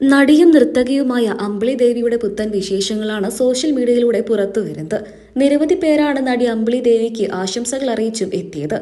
നടിയും നർത്തകിയുമായ അമ്പിളി ദേവിയുടെ പുത്തൻ വിശേഷങ്ങളാണ് സോഷ്യൽ മീഡിയയിലൂടെ പുറത്തു വരുന്നത്. നിരവധി പേരാണ് നടി അമ്പിളി ദേവിക്ക് ആശംസകൾ അറിയിച്ചും എത്തിയത്.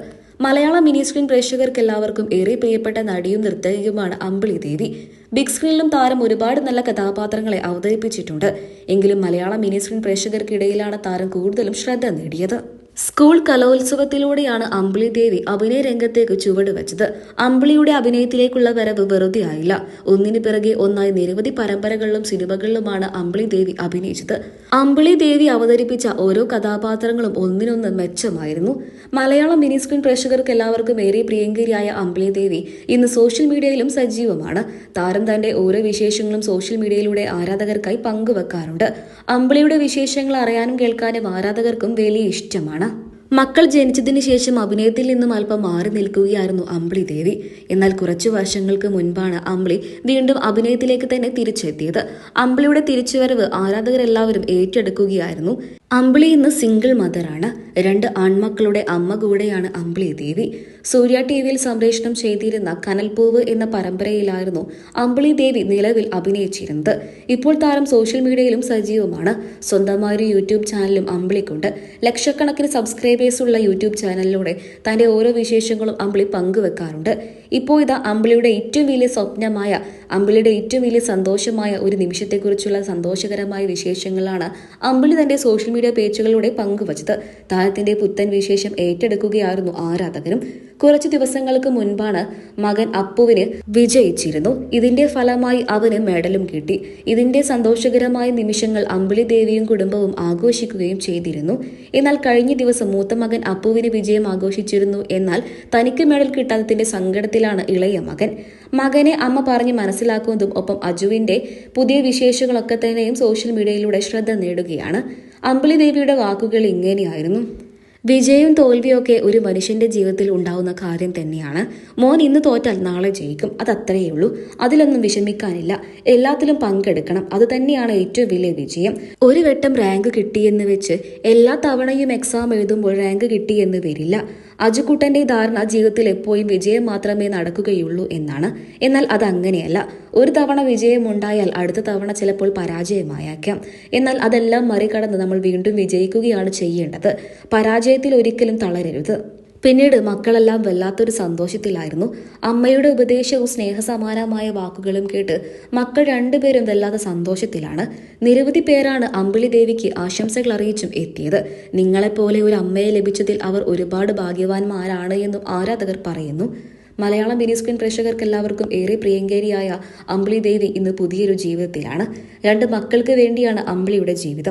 മലയാള മിനി സ്ക്രീൻ പ്രേക്ഷകർക്ക് എല്ലാവർക്കും ഏറെ പ്രിയപ്പെട്ട നടിയും നർത്തകിയുമാണ് അമ്പിളി ദേവി. ബിഗ് സ്ക്രീനിലും താരം ഒരുപാട് നല്ല കഥാപാത്രങ്ങളെ അവതരിപ്പിച്ചിട്ടുണ്ട്. എങ്കിലും മലയാള മിനി സ്ക്രീൻ പ്രേക്ഷകർക്കിടയിലാണ് താരം കൂടുതലും ശ്രദ്ധ നേടിയത്. സ്കൂൾ കലോത്സവത്തിലൂടെയാണ് അമ്പിളി ദേവി അഭിനയ രംഗത്തേക്ക് ചുവട് വെച്ചത്. അമ്പിളിയുടെ അഭിനയത്തിലേക്കുള്ള വരവ് വെറുതെ ആയില്ല ഒന്നിനു പിറകെ ഒന്നായി നിരവധി പരമ്പരകളിലും സിനിമകളിലുമാണ് അമ്പിളി ദേവി അഭിനയിച്ചത്. അമ്പിളി ദേവി അവതരിപ്പിച്ച ഓരോ കഥാപാത്രങ്ങളും ഒന്നിനൊന്ന് മെച്ചമായിരുന്നു. മലയാളം മിനി സ്ക്രീൻ പ്രേക്ഷകർക്ക് എല്ലാവർക്കും ഏറെ പ്രിയങ്കരിയായ അമ്പിളി ദേവി ഇന്ന് സോഷ്യൽ മീഡിയയിലും സജീവമാണ്. താരം തന്റെ ഓരോ വിശേഷങ്ങളും സോഷ്യൽ മീഡിയയിലൂടെ ആരാധകർക്കായി പങ്കുവെക്കാറുണ്ട്. അമ്പിളിയുടെ വിശേഷങ്ങൾ അറിയാനും കേൾക്കാനും ആരാധകർക്കും വലിയ ഇഷ്ടമാണ്. മക്കൾ ജനിച്ചതിന് ശേഷം അഭിനയത്തിൽ നിന്നും അല്പം മാറി നിൽക്കുകയായിരുന്നു അമ്പിളി ദേവി. എന്നാൽ കുറച്ചു വർഷങ്ങൾക്ക് മുൻപാണ് അമ്പിളി വീണ്ടും അഭിനയത്തിലേക്ക് തന്നെ തിരിച്ചെത്തിയത്. അമ്പിളിയുടെ തിരിച്ചുവരവ് ആരാധകരെല്ലാവരും ഏറ്റെടുക്കുകയായിരുന്നു. അമ്പിളി ഇന്ന് സിംഗിൾ മദറാണ് രണ്ട് ആൺമക്കളുടെ അമ്മ കൂടെയാണ് അമ്പിളി ദേവി. സൂര്യ ടി വിയിൽ സംപ്രേഷണം ചെയ്തിരുന്ന കനൽപൂവ് എന്ന പരമ്പരയിലായിരുന്നു അമ്പിളി ദേവി നിലവിൽ അഭിനയിച്ചിരുന്നത്. ഇപ്പോൾ താരം സോഷ്യൽ മീഡിയയിലും സജീവമാണ്. സ്വന്തമായ ഒരു യൂട്യൂബ് ചാനലും അമ്പിളിക്കുണ്ട്. ലക്ഷക്കണക്കിന് സബ്സ്ക്രൈബേഴ്സ് ഉള്ള യൂട്യൂബ് ചാനലിലൂടെ തന്റെ ഓരോ വിശേഷങ്ങളും അമ്പിളി പങ്കുവെക്കാറുണ്ട്. ഇപ്പോൾ ഇതാ അമ്പിളിയുടെ ഏറ്റവും വലിയ സ്വപ്നമായ അമ്പിളിയുടെ ഏറ്റവും വലിയ സന്തോഷമായ ഒരു നിമിഷത്തെക്കുറിച്ചുള്ള സന്തോഷകരമായ വിശേഷങ്ങളാണ് അമ്പിളി തന്റെ സോഷ്യൽ മീഡിയ പേജുകളിലൂടെ പങ്കുവച്ചത്. താരത്തിന്റെ പുത്തൻ വിശേഷം ഏറ്റെടുക്കുകയായിരുന്നു ആരാധകരും. കുറച്ച് ദിവസങ്ങൾക്ക് മുൻപാണ് മകൻ അപ്പുവിന് വിജയിച്ചിരുന്നു. ഇതിന്റെ ഫലമായി അവന് മെഡലും കിട്ടി. ഇതിന്റെ സന്തോഷകരമായ നിമിഷങ്ങൾ അമ്പിളി ദേവിയും കുടുംബവും ആഘോഷിക്കുകയും ചെയ്തിരുന്നു. എന്നാൽ കഴിഞ്ഞ ദിവസം മൂത്ത മകൻ അപ്പുവിന് വിജയം ആഘോഷിച്ചിരുന്നു. എന്നാൽ തനിക്ക് മെഡൽ കിട്ടാത്തതിന്റെ സങ്കടത്തിലാണ് ഇളയ മകൻ. മകനെ അമ്മ പറഞ്ഞ് മനസ്സിലാക്കുന്നതും ഒപ്പം അജുവിന്റെ പുതിയ വിശേഷങ്ങളൊക്കെ തന്നെയും സോഷ്യൽ മീഡിയയിലൂടെ ശ്രദ്ധ നേടുകയാണ്. അമ്പിളി ദേവിയുടെ വാക്കുകൾ ഇങ്ങനെയായിരുന്നു. വിജയവും തോൽവിയൊക്കെ ഒരു മനുഷ്യന്റെ ജീവിതത്തിൽ ഉണ്ടാവുന്ന കാര്യം തന്നെയാണ്. മോൻ ഇന്ന് തോറ്റാൽ നാളെ ജയിക്കും. അത് ഉള്ളൂ. അതിലൊന്നും വിഷമിക്കാനില്ല. എല്ലാത്തിലും പങ്കെടുക്കണം. അത് തന്നെയാണ് ഏറ്റവും വലിയ വിജയം. ഒരു വട്ടം റാങ്ക് കിട്ടിയെന്ന് വെച്ച് എല്ലാ തവണയും എക്സാം എഴുതുമ്പോൾ റാങ്ക് കിട്ടിയെന്ന് വരില്ല. അജുക്കുട്ടന്റെ ധാരണ ജീവിതത്തിൽ എപ്പോഴും വിജയം മാത്രമേ നടക്കുകയുള്ളൂ എന്നാണ്. എന്നാൽ അത് അങ്ങനെയല്ല. ഒരു തവണ വിജയം ഉണ്ടായാൽ അടുത്ത തവണ ചിലപ്പോൾ പരാജയമായേക്കാം. എന്നാൽ അതെല്ലാം മറികടന്ന് നമ്മൾ വീണ്ടും വിജയിക്കുകയാണ് ചെയ്യേണ്ടത്. പരാജയത്തിൽ ഒരിക്കലും തളരരുത്. പിന്നീട് മക്കളെല്ലാം വല്ലാത്തൊരു സന്തോഷത്തിലായിരുന്നു. അമ്മയുടെ ഉപദേശവും സ്നേഹസമാനമായ വാക്കുകളും കേട്ട് മക്കൾ രണ്ടുപേരും വല്ലാത്ത സന്തോഷത്തിലാണ്. നിരവധി പേരാണ് അമ്പിളി ദേവിക്ക് ആശംസകൾ അറിയിച്ചും എത്തിയത്. നിങ്ങളെപ്പോലെ ഒരു അമ്മയെ ലഭിച്ചതിൽ അവർ ഒരുപാട് ഭാഗ്യവാന്മാരാണ് എന്നും ആരാധകർ പറയുന്നു. മലയാളം മിനി സ്ക്രീൻ പ്രേക്ഷകർക്ക് എല്ലാവർക്കും ഏറെ പ്രിയങ്കരിയായ അമ്പിളി ദേവി ഇന്ന് പുതിയൊരു ജീവിതത്തിലാണ്. രണ്ട് മക്കൾക്ക് വേണ്ടിയാണ് അമ്പിളിയുടെ ജീവിതം.